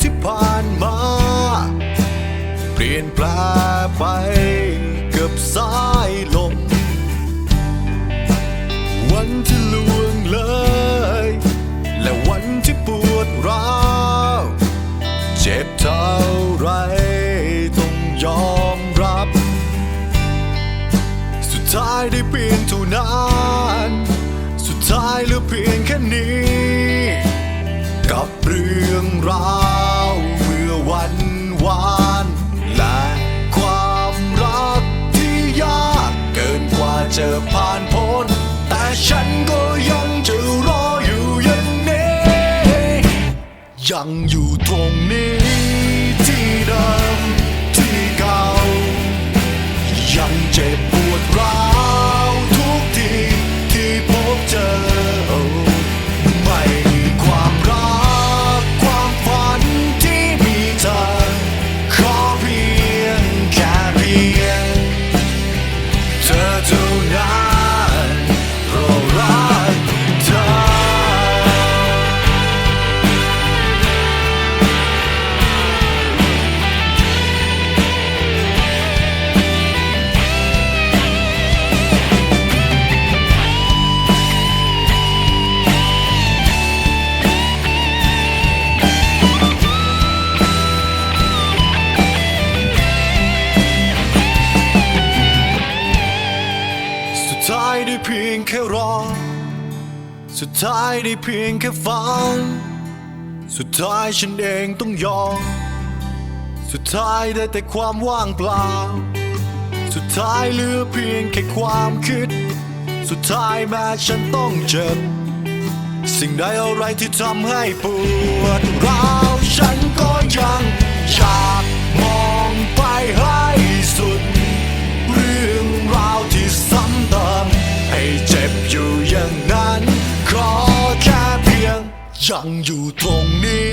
ที่ผ่านมา เปลี่ยนแปลงไปกับสายลม วันที่ล่วงเลย และวันที่ปวดร้าว เจ็บเท่าไรต้องยอมรับ สุดท้ายได้เพียงเท่านั้นสุดท้ายเหลือเพียงแค่นี้ กับเรื่องราว ยังอยู่ตรงนี้ แค่รอ สุดท้ายได้เพียงแค่ฟัง สุดท้ายฉันเองต้องยอม สุดท้ายได้แต่ความว่างเปล่า สุดท้ายเหลือเพียงแค่ความคิด สุดท้ายแม้ฉันต้องเจ็บ สิ่งใดอะไรที่ทำให้ปวดร้าว งยังอ